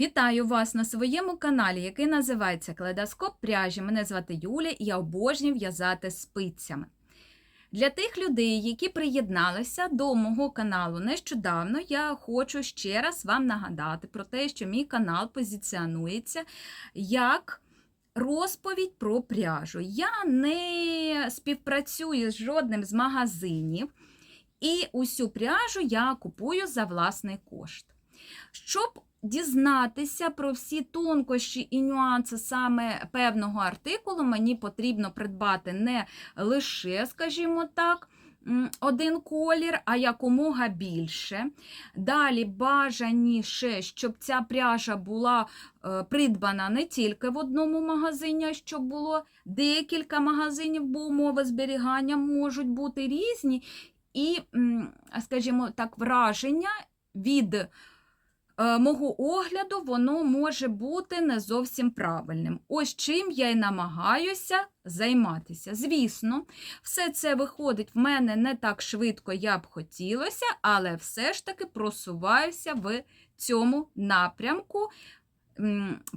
Вітаю вас на своєму каналі, який називається Калейдоскоп пряжі. Мене звати Юля і я обожнюю в'язати спицями. Для тих людей, які приєдналися до мого каналу нещодавно, я хочу ще раз вам нагадати про те, що мій канал позиціонується як розповідь про пряжу. Я не співпрацюю з жодним з магазинів, і усю пряжу я купую за власний кошт. Щоб дізнатися про всі тонкощі і нюанси саме певного артикулу, мені потрібно придбати не лише, скажімо так, один колір, а якомога більше. Далі бажаніше, щоб ця пряжа була е, придбана не тільки в одному магазині, а щоб було декілька магазинів, бо умови зберігання можуть бути різні. І, скажімо так, враження від мого огляду, воно може бути не зовсім правильним. Ось чим я й намагаюся займатися. Звісно, все це виходить в мене не так швидко, як б хотілося, але все ж таки просуваюся в цьому напрямку.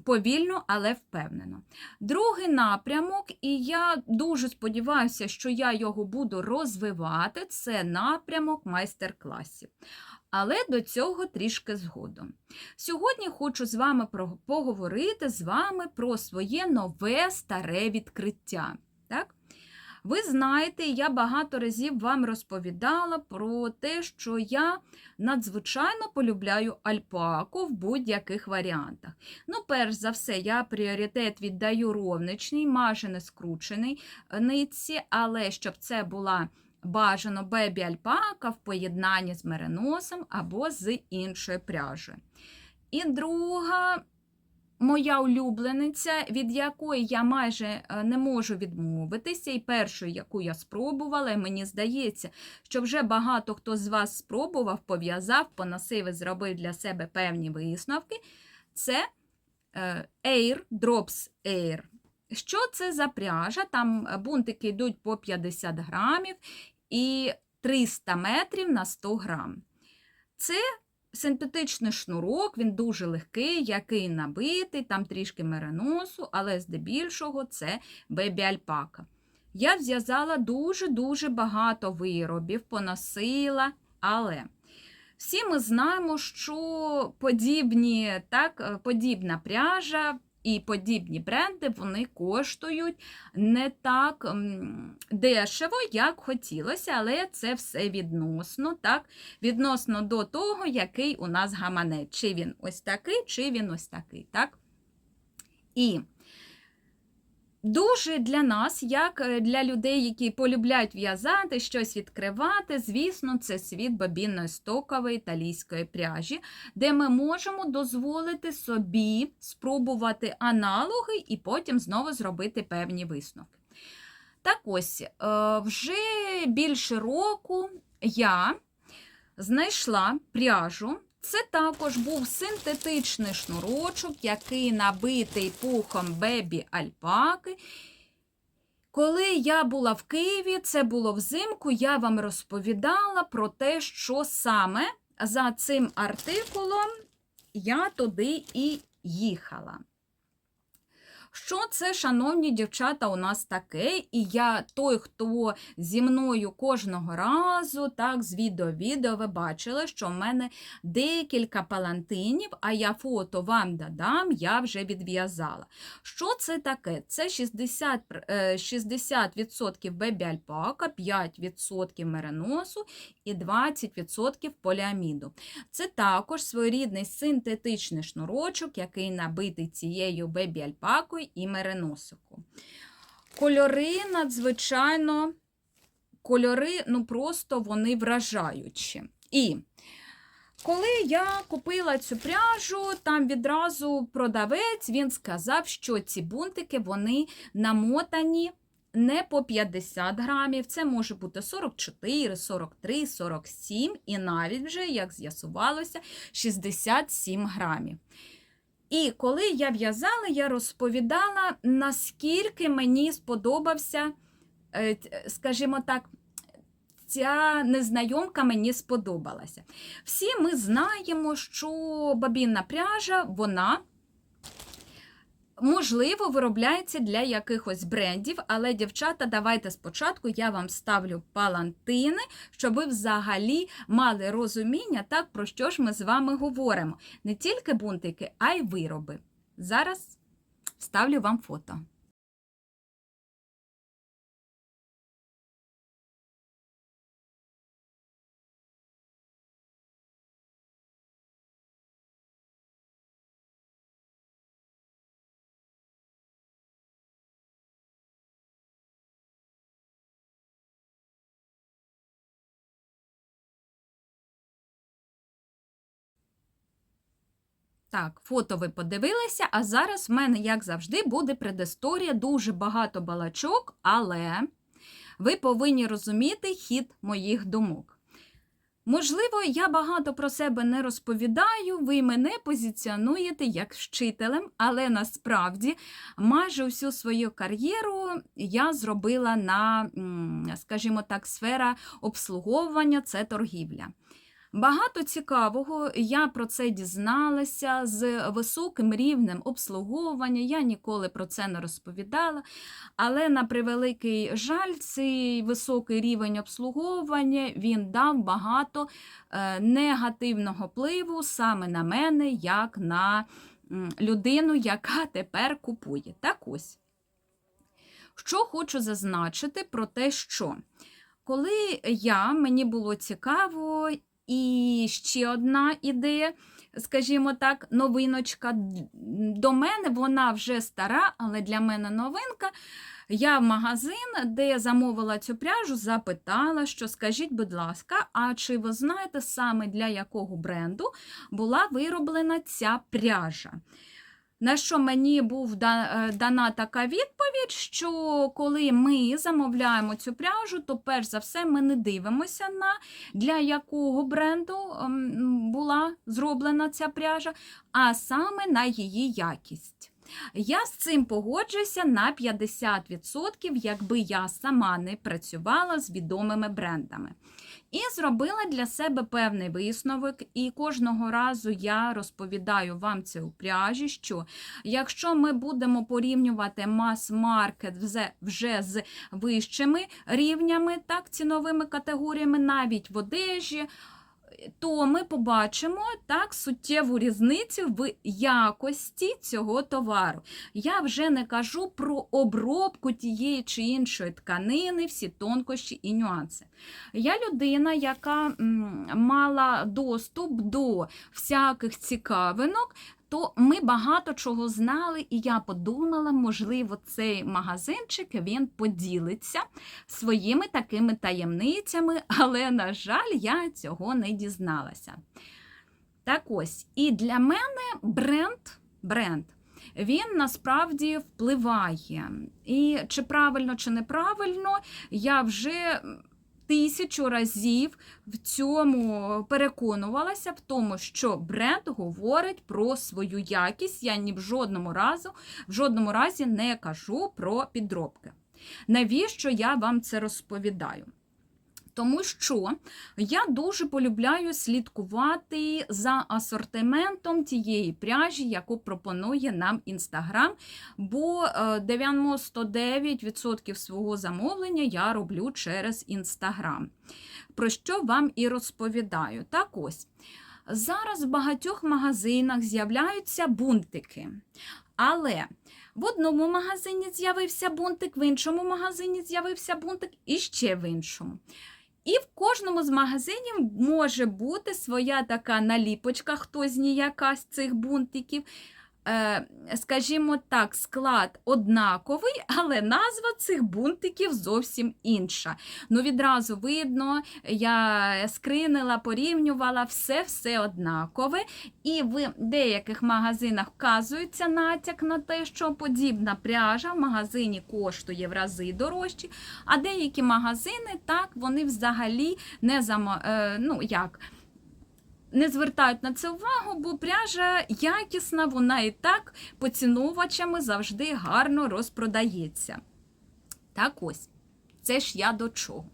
Повільно, але впевнено. Другий напрямок, і я дуже сподіваюся, що я його буду розвивати, це напрямок майстер-класів. Але до цього трішки згодом. Сьогодні хочу з вами поговорити з вами про своє нове старе відкриття. Так? Ви знаєте, я багато разів вам розповідала про те, що я надзвичайно полюбляю альпаку в будь-яких варіантах. Ну, перш за все, я пріоритет віддаю ровничній, майже не скрученій е, нитці, але щоб це була бажано бебі альпака в поєднанні з мериносом або з іншою пряжею. І друга моя улюблениця, від якої я майже е, не можу відмовитися, і першою, яку я спробувала, і мені здається, що вже багато хто з вас спробував, пов'язав, поносив і зробив для себе певні висновки, це е, Air Drops Air. Що це за пряжа? Там е, бунтики йдуть по 50 грамів і 300 метрів на 100 грам. Це синтетичний шнурок, він дуже легкий, який набитий, там трішки мериносу, але здебільшого це бебі-альпака. Я зв'язала дуже-дуже багато виробів, поносила, але всі ми знаємо, що подібні, так, подібна пряжа і подібні бренди вони коштують не так дешево, як хотілося, але це все відносно, так, відносно до того, який у нас гаманець. Чи він ось такий, чи він ось такий. так. І Дуже для нас, як е, для людей, які полюбляють в'язати, щось відкривати, звісно, це світ бобінної стокової італійської пряжі, де ми можемо дозволити собі спробувати аналоги і потім знову зробити певні висновки. Так ось, е, вже більше року я знайшла пряжу. Це також був синтетичний шнурочок, який набитий пухом бебі альпаки. Коли я була в Києві, це було взимку, я вам розповідала про те, що саме за цим артикулом я туди і їхала. Що це, шановні дівчата, у нас таке? І я той, хто зі мною кожного разу, так, з відео відео ви бачили, що в мене декілька палантинів, а я фото вам додам, я вже відв'язала. Що це таке? Це 60%, е, 60% бебі-альпака, 5% мериносу і 20% поліаміду. Це також своєрідний синтетичний шнурочок, який набитий цією бебі-альпакою і мериносику. Кольори надзвичайно, кольори, ну просто вони вражаючі. І коли я купила цю пряжу, там відразу продавець він сказав, що ці бунтики вони намотані не по 50 грамів, це може бути 44, 43, 47 і навіть вже, як з'ясувалося, 67 грамів. І коли я в'язала, я розповідала, наскільки мені сподобався, е, скажімо так, ця незнайомка мені сподобалася. Всі ми знаємо, що бабінна пряжа, вона. Можливо, виробляється для якихось брендів, але, дівчата, давайте спочатку я вам ставлю палантини, щоб ви взагалі мали розуміння, так, про що ж ми з вами говоримо. Не тільки бунтики, а й вироби. Зараз ставлю вам фото. Так, фото ви подивилися, а зараз в мене, як завжди, буде предісторія, дуже багато балачок, але ви повинні розуміти хід моїх думок. Можливо, я багато про себе не розповідаю, ви мене позиціонуєте як вчителем, але насправді майже всю свою кар'єру я зробила на, скажімо так, сфера обслуговування це торгівля. Багато цікавого я про це дізналася з високим рівнем обслуговування. Я ніколи про це не розповідала. Але на превеликий жаль, цей високий рівень обслуговування він дав багато е, негативного впливу саме на мене, як на людину, яка тепер купує. Так ось. Що хочу зазначити про те, що коли я, мені було цікаво, і ще одна ідея, скажімо так, новиночка. До мене вона вже стара, але для мене новинка. Я в магазин, де я замовила цю пряжу, запитала, що скажіть, будь ласка, а чи ви знаєте саме для якого бренду була вироблена ця пряжа? На що мені був е, дана така відповідь, що коли ми замовляємо цю пряжу, то перш за все ми не дивимося на для якого бренду ем, була зроблена ця пряжа, а саме на її якість. Я з цим погоджуюся на 50%, якби я сама не працювала з відомими брендами. І зробила для себе певний висновок, і кожного разу я розповідаю вам це у пряжі, що якщо ми будемо порівнювати мас-маркет вже з вищими рівнями, так, ціновими категоріями, навіть в одежі, то ми побачимо так суттєву різницю в якості цього товару. Я вже не кажу про обробку тієї чи іншої тканини, всі тонкощі і нюанси. Я людина, яка мала доступ до всяких цікавинок. То ми багато чого знали, і я подумала, можливо, цей магазинчик він поділиться своїми такими таємницями, але, на жаль, я цього не дізналася. Так ось, і для мене бренд, бренд він насправді впливає. І чи правильно, чи неправильно, я вже тисячу разів в цьому переконувалася в тому, що бренд говорить про свою якість. Я ні в жодному разу, в жодному разі не кажу про підробки. Навіщо я вам це розповідаю? Тому що я дуже полюбляю слідкувати за асортиментом тієї пряжі, яку пропонує нам Інстаграм, бо е, 99% свого замовлення я роблю через Інстаграм. Про що вам і розповідаю. Так ось. Зараз в багатьох магазинах з'являються бунтики. Але в одному магазині з'явився бунтик, в іншому магазині з'явився бунтик і ще в іншому. І в кожному з магазинів може бути своя така наліпочка, хтось ніяка з цих бунтиків. Е, Скажімо так, склад однаковий, але назва цих бунтиків зовсім інша. Ну, відразу видно, я скринила, порівнювала, все-все однакове. І в деяких магазинах вказується натяк на те, що подібна пряжа в магазині коштує в рази дорожче, а деякі магазини так, вони взагалі не зама... е, ну, як, не звертають на це увагу, бо пряжа якісна, вона і так поціновувачами завжди гарно розпродається. Так ось, це ж я до чого.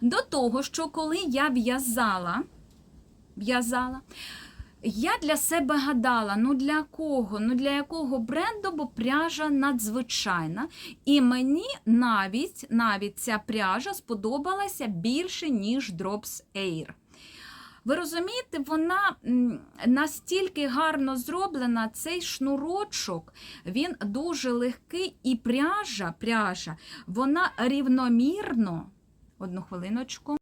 До того, що коли я в'язала, в'язала, я для себе гадала, ну для кого? Ну для якого бренду, бо пряжа надзвичайна. І мені навіть, навіть ця пряжа сподобалася більше, ніж Drops Air. Ви розумієте, вона настільки гарно зроблена, цей шнурочок, він дуже легкий, і пряжа, пряжа, вона рівномірно. Одну хвилиночку.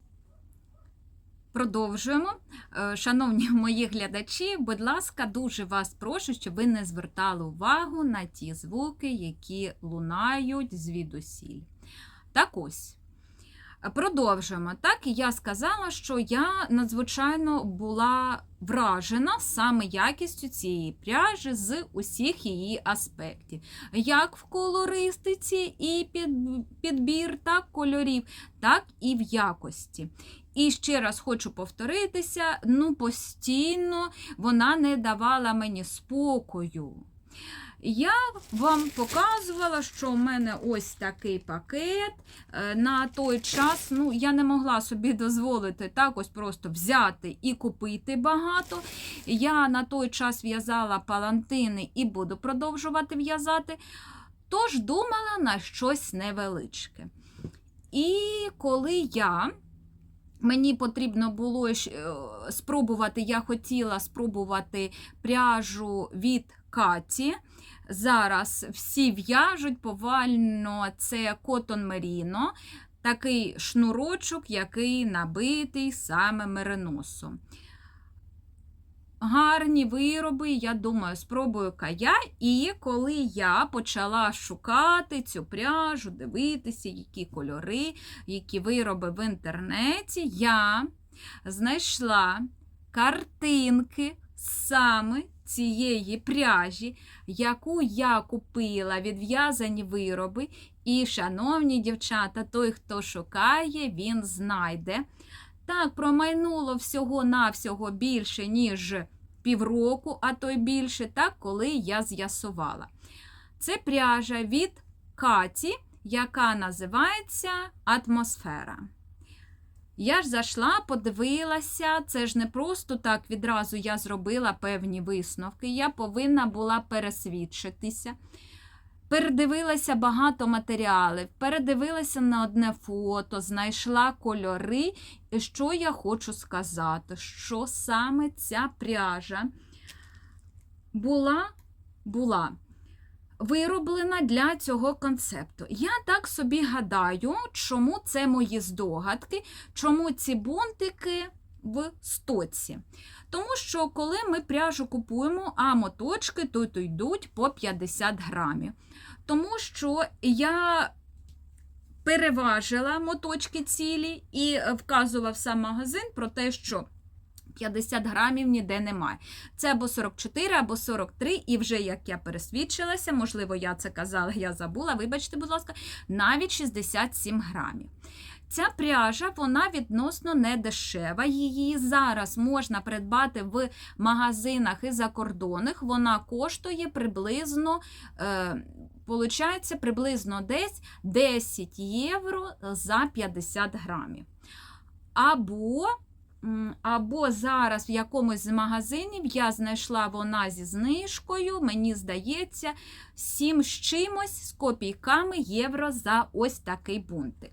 Продовжуємо. Е, Шановні мої глядачі, будь ласка, дуже вас прошу, щоб ви не звертали увагу на ті звуки, які лунають звідусіль. Так ось. Продовжуємо. Так, я сказала, що я надзвичайно була вражена саме якістю цієї пряжі з усіх її аспектів, як в колористиці і під, підбір так, кольорів, так і в якості. І ще раз хочу повторитися: ну, постійно вона не давала мені спокою. Я вам показувала, що в мене ось такий пакет. Е, На той час ну, я не могла собі дозволити так ось просто взяти і купити багато. Я на той час в'язала палантини і буду продовжувати в'язати. Тож думала на щось невеличке. І коли я Мені потрібно було е, спробувати, я хотіла спробувати пряжу від Каті. Зараз всі в'яжуть повально це Cotton Merino, такий шнурочок, який набитий саме мериносом. Гарні вироби, я думаю, спробую кая. І коли я почала шукати цю пряжу, дивитися, які кольори, які вироби в інтернеті, я знайшла картинки саме цієї пряжі, яку я купила відв'язані вироби. І, шановні дівчата, той, хто шукає, він знайде. Так, промайнуло всього-навсього більше, ніж півроку, а то й більше, так, коли я з'ясувала. Це пряжа від Каті, яка називається Атмосфера. Я ж зайшла, подивилася, це ж не просто так відразу я зробила певні висновки. Я повинна була пересвідчитися. Передивилася багато матеріалів, передивилася на одне фото, знайшла кольори. І що я хочу сказати, що саме ця пряжа була, була вироблена для цього концепту. Я так собі гадаю, чому це мої здогадки, чому ці бунтики в стоці. Тому що коли ми пряжу купуємо, а моточки тут йдуть по 50 грамів. Тому що я переважила моточки цілі і вказував сам магазин про те, що 50 грамів ніде немає. Це або 44, або 43, і вже як я пересвідчилася, можливо, я це казала, я забула, вибачте, будь ласка, навіть 67 грамів. Ця пряжа вона відносно не дешева. Її зараз можна придбати в магазинах і закордонних. Вона коштує приблизно, е, получається, приблизно десь 10 євро за 50 грамів. Або Або зараз в якомусь з магазинів я знайшла вона зі знижкою, мені здається, 7 з чимось з копійками євро за ось такий бунтик.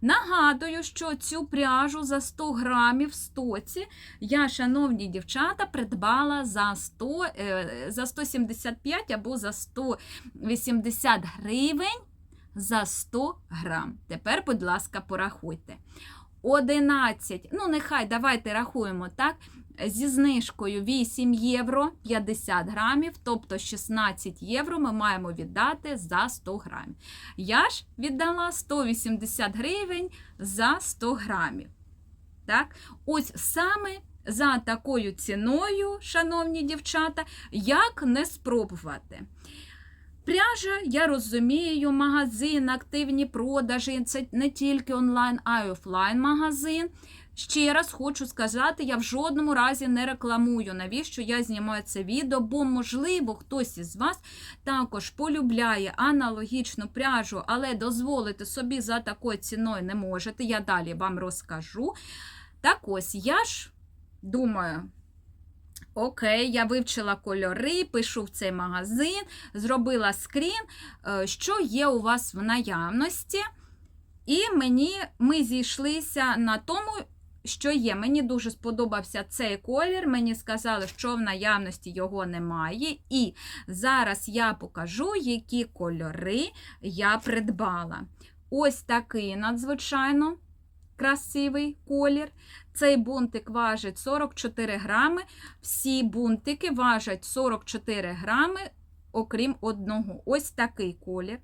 Нагадую, що цю пряжу за 100 грамів в стоці я, шановні дівчата, придбала за 100, е, за 175 або за 180 гривень за 100 грам. Тепер, будь ласка, порахуйте. 11, ну нехай давайте рахуємо так. Зі знижкою 8 євро 50 грамів, тобто 16 євро ми маємо віддати за 100 грамів. Я ж віддала 180 гривень за 100 грамів. Так? Ось саме за такою ціною, шановні дівчата, як не спробувати. Пряжа, я розумію, магазин, активні продажі це не тільки онлайн, а й офлайн магазин. Ще раз хочу сказати, я в жодному разі не рекламую, навіщо я знімаю це відео, бо, можливо, хтось із вас також полюбляє аналогічну пряжу, але дозволити собі за такою ціною не можете. Я далі вам розкажу. Так ось, я ж думаю. Окей, я вивчила кольори, пишу в цей магазин, зробила скрін, е, що є у вас в наявності. І мені ми зійшлися на тому, що є. Мені дуже сподобався цей колір. Мені сказали, що в наявності його немає. І зараз я покажу, які кольори я придбала. Ось такий надзвичайно красивий колір. Цей бунтик важить 44 грами. Всі бунтики важать 44 грами, окрім одного. Ось такий колір.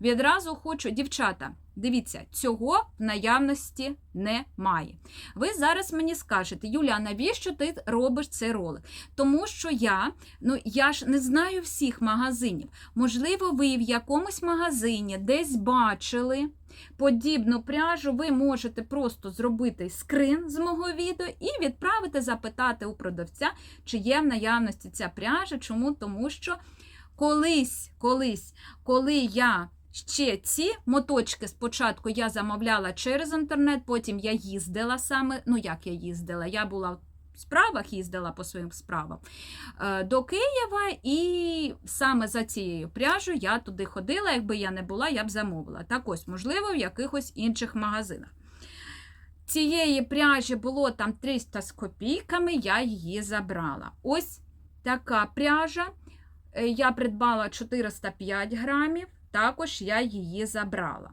Відразу хочу, дівчата, дивіться, цього в наявності немає. Ви зараз мені скажете, Юля, навіщо ти робиш цей ролик? Тому що я, ну я ж не знаю всіх магазинів. Можливо, ви в якомусь магазині десь бачили подібну пряжу, ви можете просто зробити скрин з мого відео і відправити, запитати у продавця, чи є в наявності ця пряжа. Чому? Тому що колись, колись, коли я ще ці моточки спочатку я замовляла через інтернет, потім я їздила саме. Ну, як я їздила? Я була в справах, їздила по своїм справам е, до Києва, і саме за цією пряжею я туди ходила. Якби я не була, я б замовила. Так ось, можливо, в якихось інших магазинах. Цієї пряжі було там 300 з копійками, я її забрала. Ось така пряжа. Е, Я придбала 405 грамів, також я її забрала.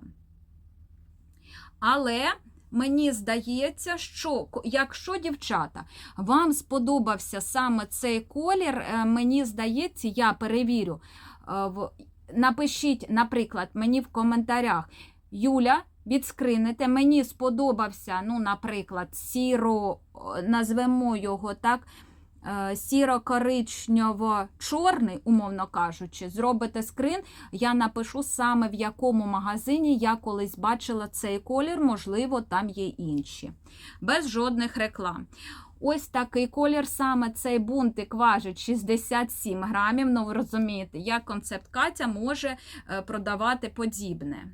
Але мені здається, що якщо, дівчата, вам сподобався саме цей колір, е, мені здається, я перевірю. е, Напишіть, наприклад, мені в коментарях, Юля, відскринете, мені сподобався, ну, наприклад, сіро, назвемо його так, сіро-коричнево-чорний, умовно кажучи, зробите скрин, я напишу саме в якому магазині я колись бачила цей колір, можливо, там є інші. Без жодних реклам. Ось такий колір, саме цей бунтик важить 67 грамів. Ну, ви розумієте, як концепт Катя може е, продавати подібне.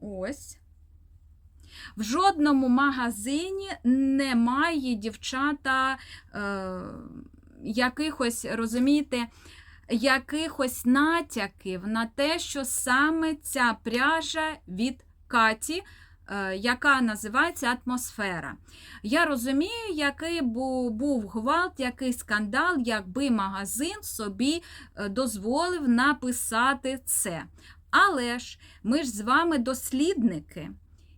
Ось. В жодному магазині немає дівчата е, якихось, розумієте, якихось натяків на те, що саме ця пряжа від Каті, е, яка називається атмосфера. Я розумію, який бу- був гвалт, який скандал, якби магазин собі е, дозволив написати це. Але ж ми ж з вами дослідники.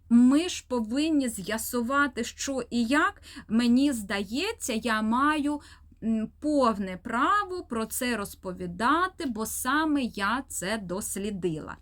Ми ж повинні з'ясувати, що і як. Мені здається, я маю повне право про це розповідати, бо саме я це дослідила.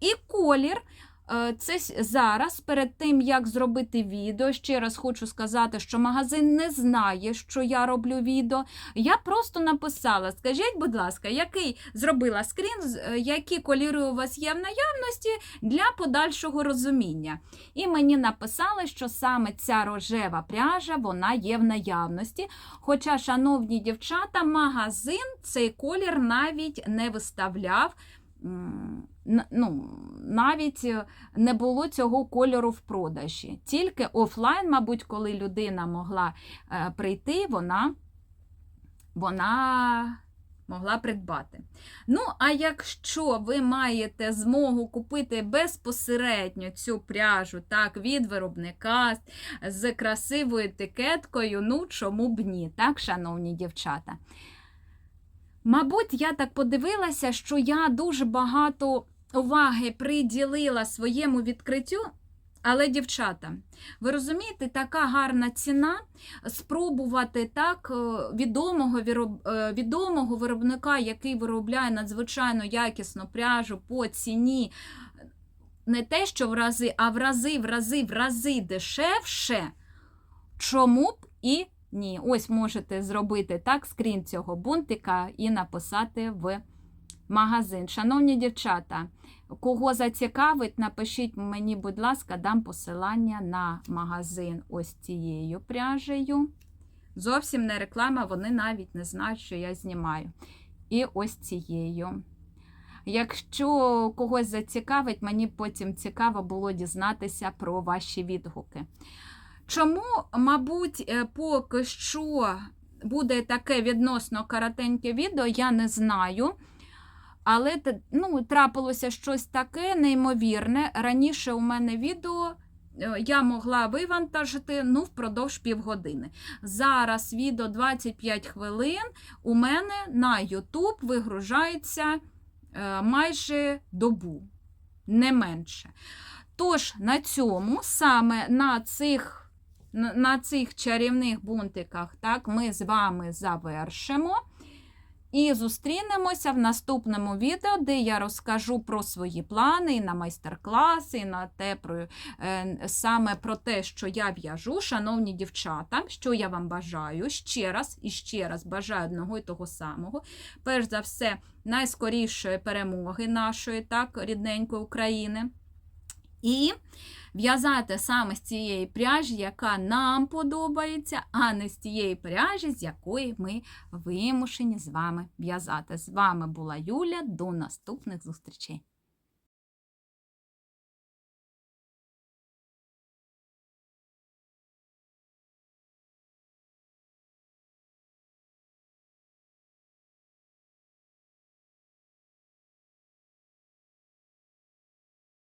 І колір. Е, Це зараз, перед тим, як зробити відео, ще раз хочу сказати, що магазин не знає, що я роблю відео. Я просто написала: скажіть, будь ласка, який зробила скрін, е, які кольори у вас є в наявності для подальшого розуміння. І мені написали, що саме ця рожева пряжа вона є в наявності. Хоча, шановні дівчата, магазин цей колір навіть не виставляв. Ну, навіть е, не було цього кольору в продажі. Тільки офлайн, мабуть, коли людина могла е, прийти, вона, вона могла придбати. Ну, а якщо ви маєте змогу купити безпосередньо цю пряжу так, від виробника з красивою етикеткою, ну чому б ні, так, шановні дівчата? Мабуть, я так подивилася, що я дуже багато уваги приділила своєму відкриттю. Але, дівчата, ви розумієте, така гарна ціна спробувати так е, відомого, е, відомого виробника, який виробляє надзвичайно якісну пряжу по ціні не те, що в рази, а в рази, в рази, в рази дешевше. Чому б і ні? Ось можете зробити так скрін цього бунтика і написати в магазин. Шановні дівчата, кого зацікавить, напишіть мені, будь ласка, дам посилання на магазин ось цією пряжею. Зовсім не реклама, вони навіть не знають, що я знімаю. І ось цією. Якщо когось зацікавить, мені потім цікаво було дізнатися про ваші відгуки. Чому, мабуть, е, поки що буде таке відносно коротеньке відео, я не знаю. Але ну, трапилося щось таке неймовірне. Раніше у мене відео е, я могла вивантажити ну, впродовж півгодини. Зараз відео 25 хвилин у мене на YouTube вигружається е, майже добу, не менше. Тож на цьому, саме на цих, на, цих чарівних бунтиках, так, ми з вами завершимо. І зустрінемося в наступному відео, де я розкажу про свої плани і на майстер-класи, і на те, про, е, саме про те, що я в'яжу, шановні дівчата, що я вам бажаю ще раз і ще раз бажаю одного і того самого. Перш за все, найскорішої перемоги нашої так, рідненької України. І в'язати саме з цієї пряжі, яка нам подобається, а не з тієї пряжі, з якої ми вимушені з вами в'язати. З вами була Юля. До наступних зустрічей!